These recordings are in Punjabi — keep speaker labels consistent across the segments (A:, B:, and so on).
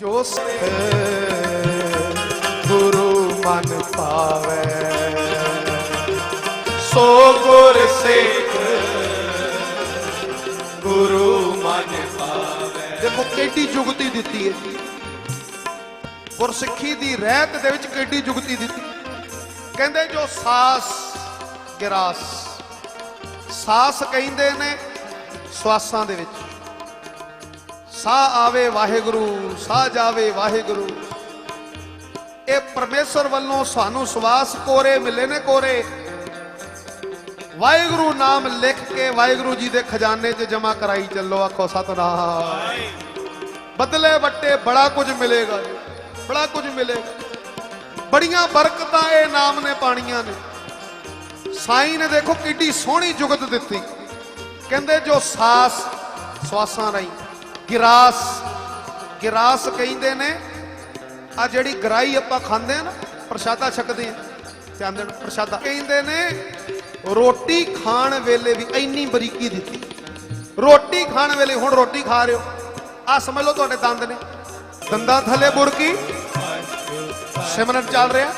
A: ਜੋ ਸਿੱਖ ਗੁਰੂ ਮਨ ਪਾਵੇ। ਸੋ ਗੁਰ ਸਿੱਖ ਗੁਰੂ ਮਨ ਪਾਵੇ। ਦੇਖੋ ਕਿੱਡੀ ਜੁਗਤੀ ਦਿੱਤੀ ਹੈ। ਗੁਰਸਿੱਖੀ ਦੀ ਰਹਿਤ ਦੇ ਵਿੱਚ ਕਿੱਡੀ ਜੁਗਤੀ ਦਿੱਤੀ ਕਹਿੰਦੇ ਜੋ ਸਾਸ ਗਿਰਾਸ। ਸਾਸ ਕਹਿੰਦੇ ਨੇ ਸਵਾਸਾਂ ਦੇ ਵਿੱਚ। ਸਾਹ ਆਵੇ ਵਾਹਿਗੁਰੂ ਸਾਹ ਜਾਵੇ ਵਾਹਿਗੁਰੂ। ਇਹ ਪਰਮੇਸ਼ਰ ਵੱਲੋਂ ਸਾਨੂੰ ਸਵਾਸ ਕੋਰੇ, ਮਿਲੇ ਨੇ ਕੋਰੇ। ਵਾਹਿਗੁਰੂ ਨਾਮ ਲਿਖ ਕੇ ਵਾਹਿਗੁਰੂ ਜੀ ਦੇ ਖਜ਼ਾਨੇ 'ਚ ਜਮਾ ਕਰਾਈ ਚੱਲੋ, ਆਖੋ ਸਤਨਾਮ। ਬਦਲੇ ਵੱਟੇ ਬੜਾ ਕੁਝ ਮਿਲੇਗਾ ਬੜਾ ਕੁਝ ਮਿਲੇਗਾ। ਬੜੀਆਂ ਬਰਕਤਾਂ ਇਹ ਨਾਮ ਨੇ ਪਾਣੀਆਂ ਨੇ। ਸਾਈਂ ਨੇ ਦੇਖੋ ਕਿੱਡੀ ਸੋਹਣੀ ਜੁਗਤ ਦਿੱਤੀ। ਕਹਿੰਦੇ ਜੋ ਸਾਸ, ਸਵਾਸਾਂ ਰਹੀ ਗਿਰਾਸ ਗਿਰਾਸ ਕਹਿੰਦੇ ਨੇ, ਆ ਜਿਹੜੀ ਗਰਾਈ ਆਪਾਂ ਖਾਂਦੇ ਆ ਨਾ, ਪ੍ਰਸ਼ਾਦਾ ਛਕਦੇ ਆ। ਧਿਆਨ ਦੇਣ, ਪ੍ਰਸ਼ਾਦਾ। ਕਹਿੰਦੇ ਨੇ, ਰੋਟੀ ਖਾਣ ਵੇਲੇ ਵੀ ਇੰਨੀ ਬਰੀਕੀ ਦਿੱਤੀ। ਰੋਟੀ ਖਾਣ ਵੇਲੇ, ਹੁਣ ਰੋਟੀ ਖਾ ਰਹੇ ਹੋ। ਆ ਸਮਝ ਲਓ ਤੁਹਾਡੇ ਦੰਦ ਨੇ। ਦੰਦਾਂ ਥੱਲੇ ਬੁਰਕੀ। ਸਿਮਰਨ ਚੱਲ ਰਿਹਾ।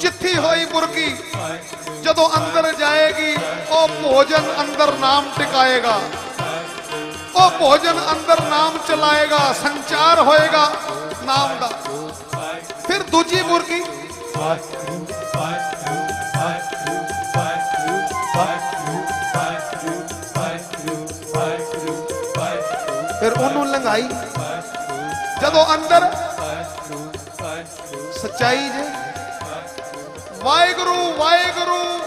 A: ਚਿੱਠੀ ਹੋਈ ਬੁਰਕੀ। ਜਦੋਂ ਅੰਦਰ ਜਾਏਗੀ, ਉਹ ਭੋਜਨ ਅੰਦਰ ਨਾਮ ਟਿਕਾਏਗਾ। ਉਹ ਭੋਜਨ ਅੰਦਰ ਨਾਮ ਚਲਾਏਗਾ, ਸੰਚਾਰ ਹੋਏਗਾ ਨਾਮ ਦਾ। ਫਿਰ ਦੂਜੀ ਮੁਰਗੀ। ਫਿਰ ਉਹਨੂੰ ਲੰਘਾਈ। ਜਦੋਂ ਅੰਦਰ ਸਚਾਈ ਜੇ। ਵਾਹਿਗੁਰੂ ਵਾਹਿਗੁਰੂ।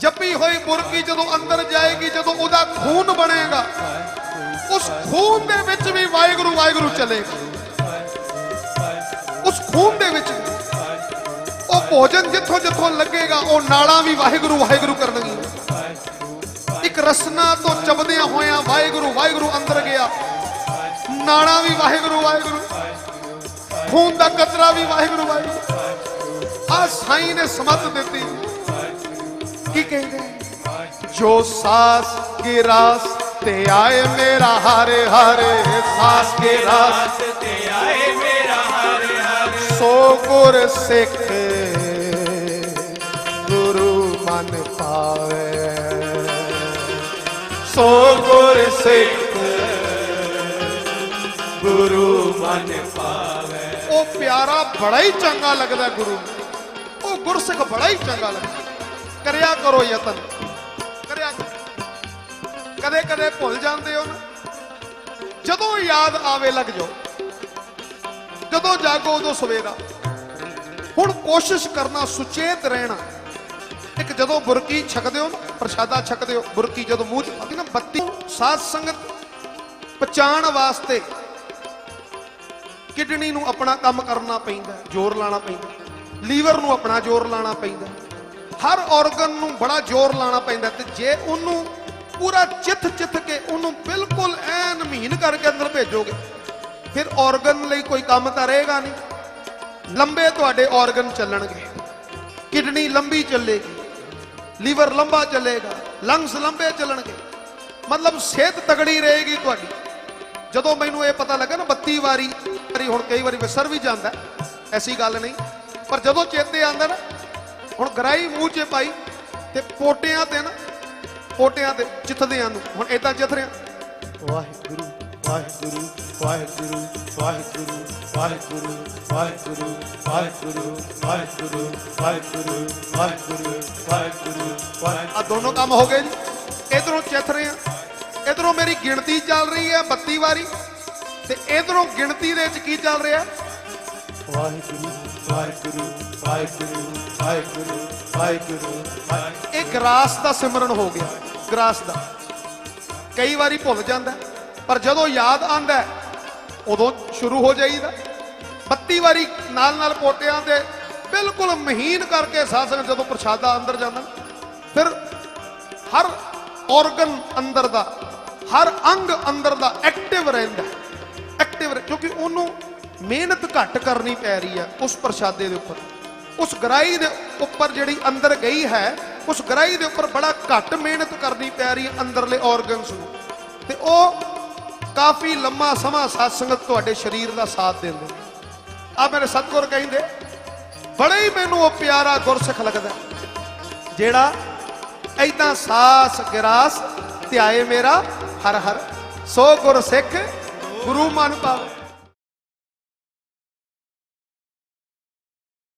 A: ਜੱਪੀ ਹੋਈ ਮੁਰਗੀ ਜਦੋਂ ਅੰਦਰ ਜਾਏਗੀ, ਜਦੋਂ ਉਹਦਾ ਖੂਨ ਬਣੇਗਾ, ਉਸ ਖੂਨ ਦੇ ਵਿੱਚ ਵੀ ਵਾਹਿਗੁਰੂ ਵਾਹਿਗੁਰੂ ਚੱਲੇਗਾ। ਉਸ ਖੂਨ ਦੇ ਵਿੱਚ ਉਹ ਭੋਜਨ ਜਿੱਥੋਂ ਜਿੱਥੋਂ ਲੱਗੇਗਾ, ਉਹ ਨਾੜਾਂ ਵੀ ਵਾਹਿਗੁਰੂ ਵਾਹਿਗੁਰੂ ਕਰਨਗੀਆਂ। ਇੱਕ ਰਸਨਾ ਤੋਂ ਚਬਦਿਆਂ ਹੋਇਆਂ ਵਾਹਿਗੁਰੂ ਵਾਹਿਗੁਰੂ ਅੰਦਰ ਗਿਆ। ਨਾੜਾਂ ਵੀ ਵਾਹਿਗੁਰੂ ਵਾਹਿਗੁਰੂ। ਖੂਨ ਦਾ ਕਤਰਾ ਵੀ ਵਾਹਿਗੁਰੂ ਵਾਹਿਗੁਰੂ। ਆ ਸਾਈਂ ਨੇ ਸਮਤ ਦਿੱਤੀ। ਕੀ ਕਹਿੰਦੇ ਜੋ ਸਾਸ ਕੀ ਰਾਸ ਤੇ ਆਏ ਮੇਰਾ ਹਰੇ ਹਰੇ, ਸਾਸ ਕੀ ਰਾਸ
B: ਤੇ ਆਏ ਮੇਰਾ ਹਰ ਹਰ।
A: ਸੋ ਗੁਰ ਸਿੱਖ, ਗੁਰੂ ਮਨ ਪਾਵੇ। ਸੋ ਗੁਰ ਸਿੱਖ, ਗੁਰੂ ਮਨ ਪਾਵੇ। ਉਹ ਪਿਆਰਾ ਬੜਾ ਹੀ ਚੰਗਾ ਲੱਗਦਾ ਗੁਰੂ ਉਹ ਗੁਰਸਿੱਖ ਬੜਾ ਹੀ ਚੰਗਾ ਲੱਗਦਾ। ਕਰਿਆ ਕਰੋ ਯਤਨ। ਕਰਿਆ ਕਦੇ ਕਦੇ ਭੁੱਲ ਜਾਂਦੇ ਹੋ ਨਾ। ਜਦੋਂ ਯਾਦ ਆਵੇ ਲੱਗ ਜਾਓ। ਜਦੋਂ ਜਾਗੋ ਉਦੋਂ ਸਵੇਰਾ। ਹੁਣ ਕੋਸ਼ਿਸ਼ ਕਰਨਾ ਸੁਚੇਤ ਰਹਿਣਾ। ਇੱਕ ਜਦੋਂ ਬੁਰਕੀ ਛਕਦੇ ਹੋ ਨਾ, ਪ੍ਰਸ਼ਾਦਾ ਛਕਦੇ ਹੋ, ਬੁਰਕੀ ਜਦੋਂ ਮੂੰਹ ਚ ਪਾਦੀ ਨਾ, ਬੱਤੀ ਸਾਧ ਸੰਗਤ ਪਛਾਣ ਵਾਸਤੇ ਕਿਡਨੀ ਨੂੰ ਆਪਣਾ ਕੰਮ ਕਰਨਾ ਪੈਂਦਾ, ਜ਼ੋਰ ਲਾਣਾ ਪੈਂਦਾ। ਲੀਵਰ ਨੂੰ ਆਪਣਾ ਜ਼ੋਰ ਲਾਣਾ ਪੈਂਦਾ। ਹਰ ਆਰਗਨ ਨੂੰ ਬੜਾ ਜ਼ੋਰ ਲਾਣਾ ਪੈਂਦਾ ਹੈ ਤੇ ਜੇ ਉਹਨੂੰ ਪੂਰਾ ਚਿੱਥ ਚਿੱਥ ਕੇ ਉਹਨੂੰ ਬਿਲਕੁਲ ਐਨ ਮਹੀਨ ਕਰਕੇ ਅੰਦਰ ਭੇਜੋਗੇ, ਫਿਰ ਆਰਗਨ ਲਈ ਕੋਈ ਕੰਮ ਤਾਂ ਰਹੇਗਾ ਨਹੀਂ। ਲੰਬੇ ਤੁਹਾਡੇ ਆਰਗਨ ਚੱਲਣਗੇ। ਕਿਡਨੀ ਲੰਬੀ ਚੱਲੇਗੀ, ਲੀਵਰ ਲੰਬਾ ਚੱਲੇਗਾ ਲੰਗਸ ਲੰਬੇ ਚੱਲਣਗੇ। ਮਤਲਬ ਸਿਹਤ ਤਗੜੀ ਰਹੇਗੀ ਤੁਹਾਡੀ। ਜਦੋਂ ਮੈਨੂੰ ਇਹ ਪਤਾ ਲੱਗਾ ਨਾ 32 ਵਾਰੀ ਵਾਰੀ ਹੁਣ ਕਈ ਵਾਰੀ ਵਿਸਰ ਵੀ ਜਾਂਦਾ, ਐਸੀ ਗੱਲ ਨਹੀਂ। ਪਰ ਜਦੋਂ ਚੇਤੇ ਆਂਦਾ ਨਾ ਹੁਣ ਗਰਾਈ ਮੂੰਹ 'ਚ ਪਾਈ ਤੇ ਪੋਟਿਆਂ ਤੇ ਨਾ ਪੋਟਿਆਂ ਤੇ ਚਿੱਥਦਿਆਂ ਨੂੰ ਹੁਣ ਇਦਾਂ ਚਿੱਥ ਰਿਆਂ ਵਾਹਿਗੁਰੂ ਵਾਹਿਗੁਰੂ ਵਾਹਿਗੁਰੂ ਵਾਹਿਗੁਰੂ ਵਾਹਿਗੁਰੂ ਵਾਹਿਗੁਰੂ ਵਾਹਿਗੁਰੂ ਵਾਹਿਗੁਰੂ ਵਾਹਿਗੁਰੂ ਵਾਹਿਗੁਰੂ ਵਾਹਿਗੁਰੂ ਆ ਦੋਨੋਂ ਕੰਮ ਹੋ ਗਏ ਜੀ ਇਧਰੋਂ ਚਿੱਥ ਰਹੇ ਆ ਇਧਰੋਂ ਮੇਰੀ ਗਿਣਤੀ ਚੱਲ ਰਹੀ ਹੈ 32 ਵਾਰੀ ਤੇ ਇਧਰੋਂ ਗਿਣਤੀ ਦੇ ਵਿੱਚ ਕੀ ਚੱਲ ਰਿਹਾ ਵਾਹਿਗੁਰੂ ਵਾਹਿਗੁਰੂ ਵਾਹਿਗੁਰੂ ਵਾਹਿਗੁਰੂ ਵਾਹਿਗੁਰੂ ਇਹ ਗਰਾਸ ਦਾ ਸਿਮਰਨ ਹੋ ਗਿਆ, ਗਰਾਸ ਦਾ। ਕਈ ਵਾਰੀ ਭੁੱਲ ਜਾਂਦਾ, ਪਰ ਜਦੋਂ ਯਾਦ ਆਂਦਾ ਉਦੋਂ ਸ਼ੁਰੂ ਹੋ ਜਾਈਦਾ। 32 ਵਾਰੀ ਨਾਲ ਨਾਲ ਪੋਟਿਆਂ ਦੇ ਬਿਲਕੁਲ ਮਹੀਨ ਕਰਕੇ ਸਾਸਨ ਜਦੋਂ ਪ੍ਰਸ਼ਾਦਾ ਅੰਦਰ ਜਾਂਦਾ, ਫਿਰ ਹਰ ਆਰਗਨ ਅੰਦਰ ਦਾ, ਹਰ ਅੰਗ ਅੰਦਰ ਦਾ ਐਕਟਿਵ ਰਹਿੰਦਾ। ਐਕਟਿਵ ਕਿਉਂਕਿ ਉਹਨੂੰ ਮਿਹਨਤ ਘੱਟ ਕਰਨੀ ਪੈ ਰਹੀ ਹੈ ਉਸ ਪ੍ਰਸ਼ਾਦੇ ਦੇ ਉੱਪਰ। ਉਸ ਗਰਾਈ ਦੇ ਉੱਪਰ ਜਿਹੜੀ ਅੰਦਰ ਗਈ ਹੈ, ਉਸ ਗਰਾਈ ਦੇ ਉੱਪਰ ਬੜਾ ਘੱਟ ਮਿਹਨਤ ਕਰਨੀ ਪੈ ਰਹੀ ਹੈ ਅੰਦਰਲੇ ਆਰਗਨਸ ਨੂੰ। ਤੇ ਉਹ ਕਾਫੀ ਲੰਮਾ ਸਮਾਂ ਸਾਧ ਸੰਗਤ ਤੁਹਾਡੇ ਸਰੀਰ ਦਾ ਸਾਥ ਦਿੰਦੇ ਆ ਮੇਰੇ ਸਤਿਗੁਰ ਕਹਿੰਦੇ, ਬੜਾ ਹੀ ਮੈਨੂੰ ਉਹ ਪਿਆਰਾ ਗੁਰਸਿੱਖ ਲੱਗਦਾ ਜਿਹੜਾ ਐਦਾਂ ਸਾਸ ਗਿਰਾਸ ਧਿਆਏ ਮੇਰਾ ਹਰ ਹਰ। ਸੋ ਗੁਰ ਸਿੱਖ ਗੁਰੂ ਮਨ ਪਾਵੇ।